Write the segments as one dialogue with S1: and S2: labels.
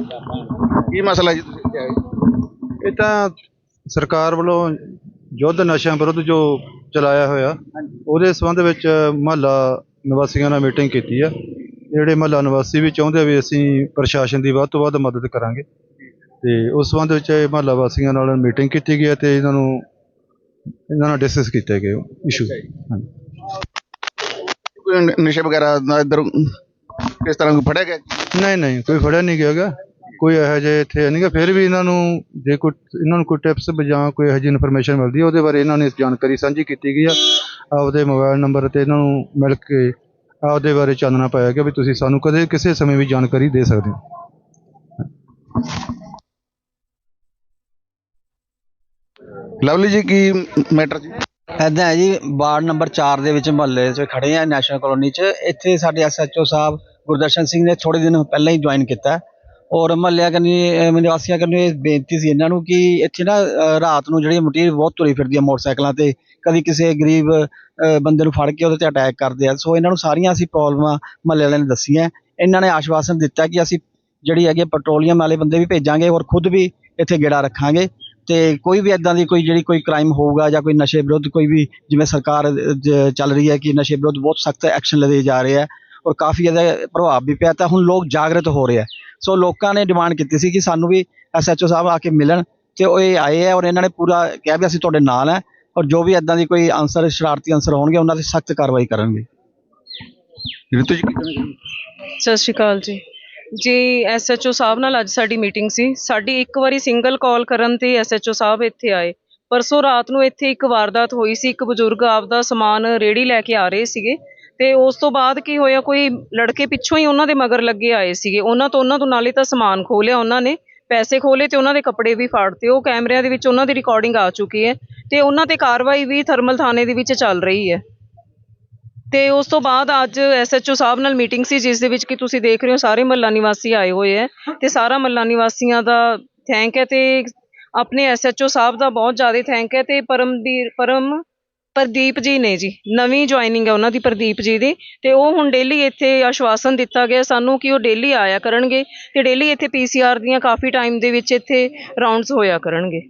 S1: ਕੀ ਮਸਲਾ ਜੀ ਤੁਸੀਂ ਇੱਥੇ ਆਏ
S2: ਇਹ ਤਾਂ ਸਰਕਾਰ ਵੱਲੋਂ ਯੁੱਧ ਨਸ਼ਿਆਂ ਵਿਰੁੱਧ ਜੋ ਚਲਾਇਆ ਹੋਇਆ ਉਹਦੇ ਸੰਬੰਧ ਵਿੱਚ ਮਹੱਲਾ ਨਿਵਾਸੀਆਂ ਨਾਲ ਮੀਟਿੰਗ ਕੀਤੀ ਆ। ਜਿਹੜੇ ਮਹੱਲਾ ਨਿਵਾਸੀ ਵੀ ਚਾਹੁੰਦੇ ਆ ਵੀ ਅਸੀਂ ਪ੍ਰਸ਼ਾਸਨ ਦੀ ਵੱਧ ਤੋਂ ਵੱਧ ਮਦਦ ਕਰਾਂਗੇ। ਤੇ ਉਸ ਸੰਬੰਧ ਵਿੱਚ ਇਹ ਮਹੱਲਾ ਵਾਸੀਆਂ ਨਾਲ ਮੀਟਿੰਗ ਕੀਤੀ ਗਈ ਹੈ ਤੇ ਇਹਨਾਂ ਨੂੰ ਇਹਨਾਂ ਨਾਲ ਡਿਸਕਸ ਕੀਤੇ ਗਏ ਇਸ਼ੂ
S1: ਕੋਈ ਨਸ਼ੇ ਵਗੈਰਾ ਦਾ ਇੱਧਰ ਕਿਸ ਤਰ੍ਹਾਂ ਕੋਈ ਫੜਿਆ ਗਿਆ
S2: ਨਹੀਂ ਨਹੀਂ ਕੋਈ ਫੜਿਆ ਨਹੀਂ ਗਿਆਗਾ। ਕੋਈ ਇਹੋ ਜਿਹੇ ਇੱਥੇ ਨਹੀਂਗਾ ਫਿਰ ਵੀ ਇਹਨਾਂ ਨੂੰ ਜੇ ਕੋਈ ਇਹਨਾਂ ਨੂੰ ਕੋਈ ਟਿਪਸ ਜਾਂ ਕੋਈ ਇਹੋ ਜਿਹੀ ਇਨਫੋਰਮੇਸ਼ਨ ਮਿਲਦੀ ਹੈ ਉਹਦੇ ਬਾਰੇ ਇਹਨਾਂ ਨੇ ਜਾਣਕਾਰੀ ਸਾਂਝੀ ਕੀਤੀ ਗਈ ਆ। ਆਪਦੇ ਮੋਬਾਈਲ ਨੰਬਰ ਤੇ ਇਹਨਾਂ ਨੂੰ ਮਿਲ ਕੇ ਆਪਦੇ ਬਾਰੇ ਚਾਨਣਾ ਪਾਇਆ ਗਿਆ ਵੀ ਤੁਸੀਂ ਸਾਨੂੰ ਕਦੇ ਕਿਸੇ ਸਮੇਂ ਵੀ ਜਾਣਕਾਰੀ ਦੇ ਸਕਦੇ ਹੋ।
S1: ਲਵਲੀ ਜੀ ਕੀ ਮੈਟਰ ਜੀ?
S3: ਇੱਦਾਂ ਹੈ ਜੀ ਵਾਰਡ ਨੰਬਰ 4 ਦੇ ਵਿੱਚ ਮੁਹੱਲੇ 'ਚ ਖੜੇ ਆ ਨੈਸ਼ਨਲ ਕਲੋਨੀ 'ਚ। ਇੱਥੇ ਸਾਡੇ ਐਸਐਚਓ ਸਾਹਿਬ ਗੁਰਦਰਸ਼ਨ ਸਿੰਘ ਨੇ ਥੋੜੇ ਦਿਨ ਪਹਿਲਾਂ ਹੀ ਜੁਆਇਨ ਕੀਤਾ। ਹੈ। ਔਰ ਮਹੱਲਿਆਂ ਕੰਨੀ ਨਿਵਾਸੀਆਂ ਕੰਨੀ ਇਹ ਬੇਨਤੀ ਸੀ ਇਹਨਾਂ ਨੂੰ ਕਿ ਇੱਥੇ ਨਾ ਅਹ ਰਾਤ ਨੂੰ ਜਿਹੜੀ ਮਟੀਰੀਅਲ ਬਹੁਤ ਤੁਰੀ ਫਿਰਦੀ ਹੈ ਮੋਟਰਸਾਈਕਲਾਂ ਤੇ ਕਦੀ ਕਿਸੇ ਗਰੀਬ ਅਹ ਬੰਦੇ ਨੂੰ ਫੜ ਕੇ ਉਹਦੇ ਤੇ ਅਟੈਕ ਕਰਦੇ ਆ। ਸੋ ਇਹਨਾਂ ਨੂੰ ਸਾਰੀਆਂ ਅਸੀਂ ਪ੍ਰੋਬਲਮਾਂ ਮੁਹੱਲੇ ਵਾਲਿਆਂ ਨੇ ਦੱਸੀਆਂ। ਇਹਨਾਂ ਨੇ ਆਸ਼ਵਾਸਨ ਦਿੱਤਾ ਕਿ ਅਸੀਂ ਜਿਹੜੀ ਹੈਗੀ ਪੈਟਰੋਲੀਅਮ ਵਾਲੇ ਬੰਦੇ ਵੀ ਭੇਜਾਂਗੇ ਔਰ ਖੁਦ ਵੀ ਇੱਥੇ ਗੇੜਾ ਰੱਖਾਂਗੇ। ਤੇ ਕੋਈ ਵੀ ਇਦਾਂ ਦੀ ਕੋਈ ਜਿਹੜੀ ਕੋਈ ਕ੍ਰਾਈਮ ਹੋਊਗਾ ਜਾਂ ਕੋਈ ਨਸ਼ੇ ਵਿਰੁੱਧ ਕੋਈ ਵੀ ਜਿਵੇਂ ਸਰਕਾਰ ਅਹ, ਜ- ਚੱਲ ਰਹੀ ਹੈ ਕਿ ਨਸ਼ੇ ਵਿਰੁੱਧ ਬਹੁਤ ਸਖਤ ਐਕਸ਼ਨ ਲਏ ਜਾ ਰਹੇ ਹੈ ਔਰ ਕਾਫੀ ਇਹਦਾ ਪ੍ਰਭਾਵ ਵੀ ਪਿਆ ਤਾਂ ਹੁਣ ਲੋਕ ਜਾਗਰਤ ਹੋ ਰਹੇ ਹੈ ਸੋ ਲੋਕਾਂ ਨੇ ਡਿਮਾਂਡ ਕੀਤੀ ਸੀ ਕਿ ਸਾਨੂੰ ਵੀ ਐਸਐਚਓ ਸਾਹਿਬ ਆ ਕੇ ਮਿਲਣ ਤੇ ਉਹ ਇਹ ਆਏ ਹੈ ਔਰ ਇਹਨਾਂ ਨੇ ਪੂਰਾ ਕਿਹਾ ਵੀ ਅਸੀਂ ਤੁਹਾਡੇ ਨਾਲ ਹੈ ਔਰ ਜੋ ਵੀ ਇਦਾਂ ਦੀ ਕੋਈ ਆਨਸਰ ਸ਼ਰਾਰਤੀ ਆਨਸਰ ਹੋਣਗੇ ਉਹਨਾਂ ਤੇ ਸਖਤ ਕਾਰਵਾਈ ਕਰਨਗੇ।
S1: ਰਿਤੂ ਜੀ?
S4: ਸਤਿ ਸ਼੍ਰੀ ਅਕਾਲ ਜੀ। ਜੀ ਐਸਐਚਓ ਸਾਹਿਬ ਨਾਲ ਅੱਜ ਸਾਡੀ ਮੀਟਿੰਗ ਸੀ। ਸਾਡੀ ਇੱਕ ਵਾਰੀ ਸਿੰਗਲ ਕਾਲ ਕਰਨ ਤੇ ਐਸਐਚਓ ਸਾਹਿਬ ਇੱਥੇ ਆਏ। ਪਰਸੋਂ ਰਾਤ ਨੂੰ ਇੱਥੇ ਇੱਕ ਵਾਰਦਾਤ ਹੋਈ ਸੀ। ਇੱਕ ਬਜ਼ੁਰਗ ਆਪਦਾ ਸਮਾਨ ਰੇੜੀ ਲੈ ਕੇ ਆ ਰਹੇ ਸੀਗੇ। ਤੇ ਉਸ ਤੋਂ ਬਾਅਦ ਕੀ ਹੋਇਆ, ਕੋਈ ਲੜਕੇ ਪਿੱਛੋਂ ਹੀ ਉਹਨਾਂ ਦੇ ਮਗਰ ਲੱਗੇ ਆਏ ਸੀਗੇ। ਉਹਨਾਂ ਤੋਂ ਉਹਨਾਂ ਤੋਂ ਨਾਲੇ ਤਾਂ ਸਮਾਨ ਖੋਲਿਆ ਉਹਨਾਂ ਨੇ, ਪੈਸੇ ਖੋਲੇ ਤੇ ਉਹਨਾਂ ਦੇ ਕੱਪੜੇ ਵੀ ਫਾੜਤੇ ਉਹ ਕੈਮਰਿਆਂ ਦੇ ਵਿੱਚ ਉਹਨਾਂ ਦੀ ਰਿਕਾਰਡਿੰਗ ਆ ਚੁੱਕੀ ਹੈ ਤੇ ਉਹਨਾਂ ਤੇ ਕਾਰਵਾਈ ਵੀ ਥਰਮਲ ਥਾਣੇ ਦੇ ਵਿੱਚ ਚੱਲ ਰਹੀ ਹੈ। ਤੇ ਉਸ ਤੋਂ ਬਾਅਦ ਅੱਜ ਐਸਐਚਓ ਸਾਹਿਬ ਨਾਲ ਮੀਟਿੰਗ ਸੀ, ਜਿਸ ਦੇ ਵਿੱਚ ਕਿ ਤੁਸੀਂ ਦੇਖ ਰਹੇ ਹੋ, ਸਾਰੇ ਮਹੱਲਾ ਨਿਵਾਸੀ ਆਏ ਹੋਏ ਹੈ ਤੇ ਸਾਰਾ ਮਹੱਲਾ ਨਿਵਾਸੀਆਂ ਦਾ ਥੈਂਕ ਹੈ ਤੇ ਆਪਣੇ ਐਸਐਚਓ ਸਾਹਿਬ ਦਾ ਬਹੁਤ ਜ਼ਿਆਦਾ ਥੈਂਕ ਹੈ ਤੇ ਪਰਮਵੀਰ, ਪਰਮ ਪ੍ਰਦੀਪ ਜੀ ਨੇ ਜੀ ਨਵੀਂ ਜੁਆਇਨਿੰਗ ਹੈ ਉਹਨਾਂ ਦੀ ਪ੍ਰਦੀਪ ਜੀ ਦੀ ਤੇ ਉਹ ਹੁਣ ਡੇਲੀ ਇੱਥੇ ਆਸ਼ਵਾਸਨ ਦਿੱਤਾ ਗਿਆ ਸਾਨੂੰ ਕਿ ਉਹ ਡੇਲੀ ਆਇਆ ਕਰਨਗੇ ਤੇ ਡੇਲੀ ਇੱਥੇ ਪੀਸੀਆਰ ਦੀਆਂ ਕਾਫੀ ਟਾਈਮ ਦੇ ਵਿੱਚ ਇੱਥੇ ਰਾਉਂਡਸ ਹੋਇਆ ਕਰਨਗੇ।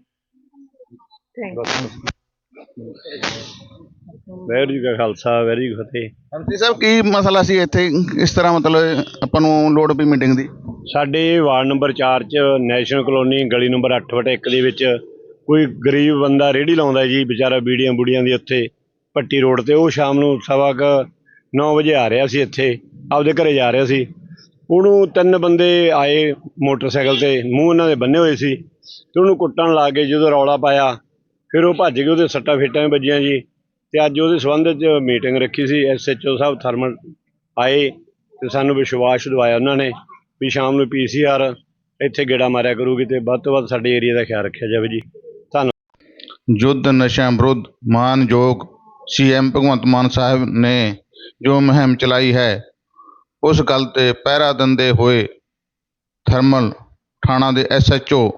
S5: ਖਾਲਸਾ ਫਤਿਹ।
S1: ਸਾਹਿਬ ਕੀ ਮਸਲਾ ਸੀ ਇੱਥੇ? ਇਸ ਤਰ੍ਹਾਂ ਮਤਲਬ ਆਪਾਂ ਨੂੰ ਲੋੜ ਪਈ ਮੀਟਿੰਗ ਦੀ।
S5: ਸਾਡੇ ਵਾਰਡ ਨੰਬਰ 4 ਚ ਨੈਸ਼ਨਲ ਕਲੋਨੀ ਗਲੀ ਨੰਬਰ 8/1 ਦੇ ਵਿੱਚ ਕੋਈ ਗਰੀਬ ਬੰਦਾ ਰੇੜੀ ਲਾਉਂਦਾ ਜੀ, ਵਿਚਾਰਾ ਬੀੜੀਆਂ ਬੁੜੀਆਂ ਦੀ ਉੱਥੇ ਪੱਟੀ ਰੋਡ ਤੇ, ਉਹ ਸ਼ਾਮ ਨੂੰ ਸਵਾ ਕੁ 9 ਵਜੇ ਆ ਰਿਹਾ ਸੀ ਇੱਥੇ, ਆਪਦੇ ਘਰੇ ਜਾ ਰਿਹਾ ਸੀ। ਉਹਨੂੰ ਤਿੰਨ ਬੰਦੇ ਆਏ ਮੋਟਰਸਾਈਕਲ ਤੇ, ਮੂੰਹ ਉਹਨਾਂ ਦੇ ਬੰਨੇ ਹੋਏ ਸੀ। ਤੇ ਉਹਨੂੰ ਕੁੱਟਣ ਲੱਗ ਗਏ ਜਦੋਂ ਰੌਲਾ ਪਾਇਆ, ਫਿਰ ਉਹ ਭੱਜ ਕੇ ਉਹਦੇ ਸੱਟਾਂ ਫੇਟਾਂ ਵੀ ਵੱਜੀਆਂ ਜੀ। ਤੇ ਅੱਜ ਉਹਦੇ ਸੰਬੰਧ 'ਚ ਮੀਟਿੰਗ ਰੱਖੀ ਸੀ ਐਸਐਚਓ ਸਾਹਿਬ ਥਰਮਲ ਆਏ ਤੇ ਸਾਨੂੰ ਵਿਸ਼ਵਾਸ ਦਿਵਾਇਆ ਉਹਨਾਂ ਨੇ ਵੀ ਸ਼ਾਮ ਨੂੰ ਪੀਸੀਆਰ ਇੱਥੇ ਗੇੜਾ ਮਾਰਿਆ ਕਰੂਗੀ ਤੇ ਵੱਧ ਤੋਂ ਵੱਧ ਸਾਡੇ ਏਰੀਆ ਦਾ ਖਿਆਲ ਰੱਖਿਆ ਜਾਵੇ ਜੀ।
S1: ਯੁੱਧ ਨਸ਼ਿਆਂ ਵਿਰੁੱਧ ਮਾਨਯੋਗ ਸੀਐਮ ਭਗਵੰਤ ਮਾਨ ਸਾਹਿਬ ਨੇ ਜੋ ਮੁਹਿੰਮ ਚਲਾਈ ਹੈ, ਉਸ ਗੱਲ ਤੇ ਪਹਿਰਾ ਦਿੰਦੇ ਹੋਏ ਥਰਮਲ ਥਾਣਾ ਦੇ ਐਸਐਚਓ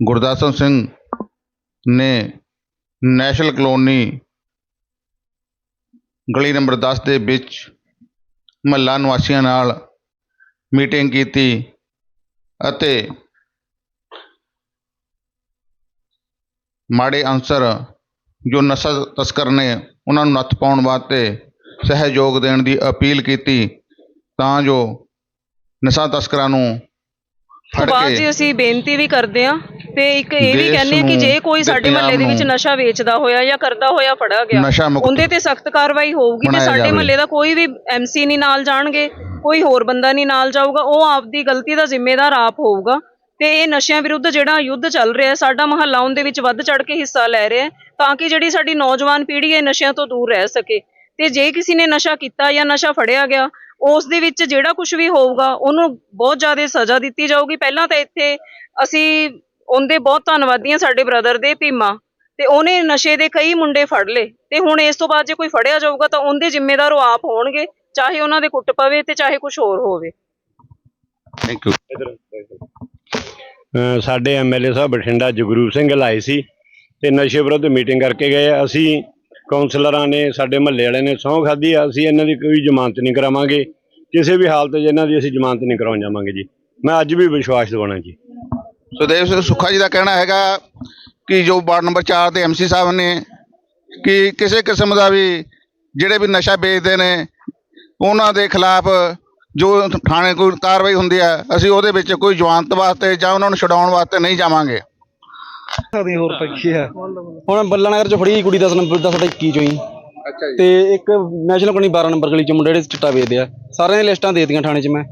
S1: ਗੁਰਦਾਸਨ ਸਿੰਘ ਨੇ ਨੈਸ਼ਨਲ ਕਲੋਨੀ ਗਲੀ ਨੰਬਰ 10 ਦੇ ਵਿੱਚ ਮਹੱਲਾ ਨਿਵਾਸੀਆਂ ਨਾਲ ਮੀਟਿੰਗ ਕੀਤੀ ਅਤੇ ਮਾੜੇ ਅਨਸਰ ਜੋ ਨਸ਼ਾ ਤਸਕਰ ਨੇ ਉਹਨਾਂ ਨੂੰ ਨੱਥ ਪਾਉਣ ਵਾਸਤੇ ਸਹਿਯੋਗ ਦੇਣ ਦੀ ਅਪੀਲ ਕੀਤੀ ਤਾਂ ਜੋ ਨਸ਼ਾ ਤਸਕਰਾਂ ਨੂੰ ਫੜ
S4: ਬਾਅਦ ਜੀ
S1: ਕੇ
S4: ਅਸੀਂ ਬੇਨਤੀ ਵੀ ਕਰਦੇ ਹਾਂ ਤੇ ਇੱਕ ਇਹ ਵੀ
S1: ਦੇਸ਼
S4: ਕਹਿੰਦੇ ਹਾਂ ਕਿ
S1: ਨੂੰ
S4: ਜੇ ਕੋਈ
S1: ਤੇ
S4: ਸਾਡੇ ਮਹੱਲੇ ਦੇ ਵਿੱਚ
S1: ਨੂੰ
S4: ਨਸ਼ਾ ਵੇਚਦਾ ਹੋਇਆ ਜਾਂ ਕਰਦਾ ਹੋਇਆ ਫੜਾ ਗਿਆ
S1: ਨਸ਼ਾ ਮੁਕਤ
S4: ਉਹਦੇ ਤੇ ਸਖਤ ਕਾਰਵਾਈ ਹੋਊਗੀ ਤੇ
S1: ਬਣਾਇਆ
S4: ਸਾਡੇ
S1: ਜਾਵੇ।
S4: ਮਹੱਲੇ ਦਾ ਕੋਈ ਵੀ ਐਮਸੀ ਨਹੀਂ ਨਾਲ ਜਾਣਗੇ ਕੋਈ ਹੋਰ ਬੰਦਾ ਨਹੀਂ ਨਾਲ ਜਾਊਗਾ ਉਹ ਆਪਦੀ ਗਲਤੀ ਦਾ ਜ਼ਿੰਮੇਦਾਰ ਆਪ ਹੋਊਗਾ ਤੇ ਇਹ ਨਸ਼ਿਆਂ ਵਿਰੁੱਧ ਜਿਹੜਾ ਯੁੱਧ ਚੱਲ ਰਿਹਾ ਹੈ ਸਾਡਾ ਮਹੱਲਾ ਉਹਦੇ ਵਿੱਚ ਵੱਧ ਚੜ ਕੇ ਹਿੱਸਾ ਲੈ ਰਿਹਾ ਹੈ ਤਾਂ ਕਿ ਜਿਹੜੀ ਸਾਡੀ ਨੌਜਵਾਨ ਪੀੜ੍ਹੀ ਹੈ ਨਸ਼ਿਆਂ ਤੋਂ ਦੂਰ ਰਹਿ ਸਕੇ। ਤੇ ਜੇ ਕਿਸੇ ਨੇ ਨਸ਼ਾ ਕੀਤਾ ਜਾਂ ਨਸ਼ਾ ਫੜਿਆ ਗਿਆ ਉਸ ਦੇ ਵਿੱਚ ਜਿਹੜਾ ਕੁਝ ਵੀ ਹੋਊਗਾ ਉਹਨੂੰ ਬਹੁਤ ਜ਼ਿਆਦਾ ਸਜ਼ਾ ਦਿੱਤੀ ਜਾਊਗੀ। ਪਹਿਲਾਂ ਤਾਂ ਇੱਥੇ ਅਸੀਂ ਉਹਦੇ ਬਹੁਤ ਧੰਨਵਾਦੀ ਹਾਂ ਸਾਡੇ ਬ੍ਰਦਰ ਦੇ ਭੀਮਾ ਤੇ ਉਹਨੇ ਨਸ਼ੇ ਦੇ ਕਈ ਮੁੰਡੇ ਫੜ ਲਏ। ਤੇ ਹੁਣ ਇਸ ਤੋਂ ਬਾਅਦ ਜੇ ਕੋਈ ਫੜਿਆ ਜਾਊਗਾ ਤਾਂ ਉਹਦੇ ਜ਼ਿੰਮੇਦਾਰ ਉਹ ਆਪ ਹੋਣਗੇ ਚਾਹੇ ਉਹਨਾਂ ਦੇ ਕੁੱਟ ਪਵੇ ਤੇ ਚਾਹੇ ਕੁਝ ਹੋਰ ਹੋਵੇ।
S1: ਥੈਂਕ ਯੂ
S5: ਸਾਡੇ ਐਮਐਲਏ ਸਾਹਿਬ ਬਠਿੰਡਾ ਜਗਰੂਪ ਸਿੰਘ ਲਾਏ ਸੀ ਤੇ ਨਸ਼ੇ ਵਿਰੁੱਧ ਮੀਟਿੰਗ ਕਰਕੇ ਗਏ ਅਸੀਂ ਕਾਉਂਸਲਰਾਂ ਨੇ, ਸਾਡੇ ਮਹੱਲੇ ਵਾਲਿਆਂ ਨੇ ਸਹੁੰ ਖਾਧੀ ਆ। ਅਸੀਂ ਇਹਨਾਂ ਦੀ ਕੋਈ ਜ਼ਮਾਨਤ ਨਹੀਂ ਕਰਾਵਾਂਗੇ। ਕਿਸੇ ਵੀ ਹਾਲਤ 'ਚ ਇਹਨਾਂ ਦੀ ਅਸੀਂ ਜ਼ਮਾਨਤ ਨਹੀਂ ਕਰਾਉਣ ਜਾਵਾਂਗੇ ਜੀ। ਮੈਂ ਅੱਜ ਵੀ ਵਿਸ਼ਵਾਸ ਦਿਵਾਉਣਾ ਜੀ।
S1: ਸੁਦੇਵ ਸਿੰਘ ਸੁੱਖਾ ਜੀ ਦਾ ਕਹਿਣਾ ਹੈਗਾ ਕਿ ਜੋ ਵਾਰਡ ਨੰਬਰ 4 ਦੇ ਐਮਸੀ ਸਾਹਿਬ ਨੇ ਕਿ ਕਿਸੇ ਕਿਸਮ ਦਾ ਵੀ ਜਿਹੜੇ ਵੀ ਨਸ਼ਾ ਵੇਚਦੇ ਨੇ, ਉਹਨਾਂ ਦੇ ਖਿਲਾਫ ਜੋ ਥਾਣੇ ਕੋਈ ਕਾਰਵਾਈ ਹੁੰਦੀ ਹੈ ਅਸੀਂ ਉਹਦੇ ਵਿੱਚ ਕੋਈ ਜਵਾਨਤ ਵਾਸਤੇ ਜਾਂ ਉਹਨਾਂ ਨੂੰ ਛਡਾਉਣ ਵਾਸਤੇ ਨਹੀਂ ਜਾਵਾਂਗੇ।
S6: ਸਕਦੀ ਹੋਰ ਕੀ ਹੈ ਹੁਣ ਬੱਲਾ ਨਗਰ ਚ ਫੜੀ ਕੁੜੀ 10 ਨੰਬਰ ਦਾ ਸਾਡਾ 21 ਚੋਂ ਹੀ।
S1: ਅੱਛਾ
S6: ਤੇ ਇੱਕ ਨੈਸ਼ਨਲ ਕਲੋਨੀ 12 ਨੰਬਰ ਗਲੀ ਚ ਮੁੰਡੇ ਜਿਹੜੇ ਚਿੱਟਾ ਵੇਚਦੇ ਆ। ਸਾਰਿਆਂ ਦੀਆਂ ਲਿਸਟਾਂ ਦੇ ਦਿੱਤੀਆਂ ਥਾਣੇ 'ਚ ਮੈਂ।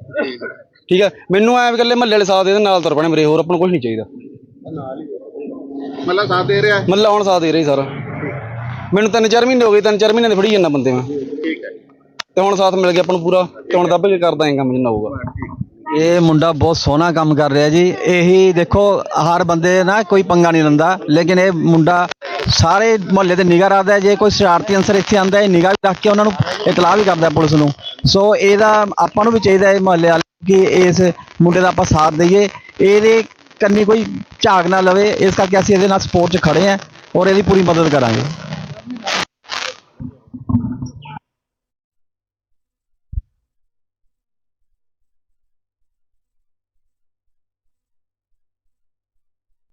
S6: ਠੀਕ ਹੈ ਮੈਨੂੰ ਐ ਵੀ ਇਕੱਲੇ ਮਹੱਲੇ ਵਾਲੇ ਸਾਥ ਦੇ ਨਾਲ ਤੁਰ ਪੈਣੇ ਮੇਰੇ ਹੋਰ ਆਪਾਂ ਨੂੰ ਕੁਝ ਨਹੀਂ ਚਾਹੀਦਾ।
S1: ਮੱਲਾ ਸਾਥ ਦੇ ਰਿਹਾ?
S6: ਮੱਲਾ ਹੁਣ ਸਾਥ ਦੇ ਰਹੀ ਸਾਰਾ। ਮੈਨੂੰ ਤਿੰਨ ਚਾਰ ਮਹੀਨੇ ਹੋ ਗਏ ਤਿੰਨ ਚਾਰ ਮਹੀਨੇ ਦੇ ਫੜੀ ਜਾਂਦਾ ਬੰਦੇ ਮੈਂ। ਤੇ ਹੁਣ ਸਾਥ ਮਿਲ ਗਿਆ ਆਪਾਂ ਨੂੰ ਪੂਰਾ, ਤੇ ਹੁਣ ਦੱਬ ਕੇ ਕਰਦਾ ਐਂ ਕੰਮ ਜਿੰਨਾ ਹੋਊਗਾ।
S3: ਇਹ ਮੁੰਡਾ ਬਹੁਤ ਸੋਹਣਾ ਕੰਮ ਕਰ ਰਿਹਾ ਜੀ। ਇਹੀ ਦੇਖੋ, ਹਰ ਬੰਦੇ ਨਾ ਕੋਈ ਪੰਗਾ ਨਹੀਂ ਲੈਂਦਾ, ਲੇਕਿਨ ਇਹ ਮੁੰਡਾ ਸਾਰੇ ਮੁਹੱਲੇ ਤੇ ਨਿਗਾਹ ਰੱਖਦਾ ਹੈ। ਜੇ ਕੋਈ ਸ਼ਰਾਰਤੀ ਅੰਸਰ ਇੱਥੇ ਆਂਦਾ ਹੈ ਨਿਗਾਹ ਰੱਖ ਕੇ ਉਹਨਾਂ ਨੂੰ ਇਤਲਾਹ ਵੀ ਕਰਦਾ ਹੈ ਪੁਲਿਸ ਨੂੰ। ਸੋ ਇਹਦਾ ਆਪਾਂ ਨੂੰ ਵੀ ਚਾਹੀਦਾ ਹੈ ਮੁਹੱਲੇ ਵਾਲੇ ਕਿ ਇਸ ਮੁੰਡੇ ਦਾ ਆਪਾਂ ਸਾਥ ਦਈਏ। ਇਹਦੇ ਕੰਨੀ ਕੋਈ ਝਾਕ ਨਾ ਲਵੇ। ਇਸ ਕਰਕੇ ਅਸੀਂ ਇਹਦੇ ਨਾਲ ਸਪੋਰਟ 'ਚ ਖੜੇ ਹਾਂ ਔਰ ਇਹਦੀ ਪੂਰੀ ਮਦਦ ਕਰਾਂਗੇ।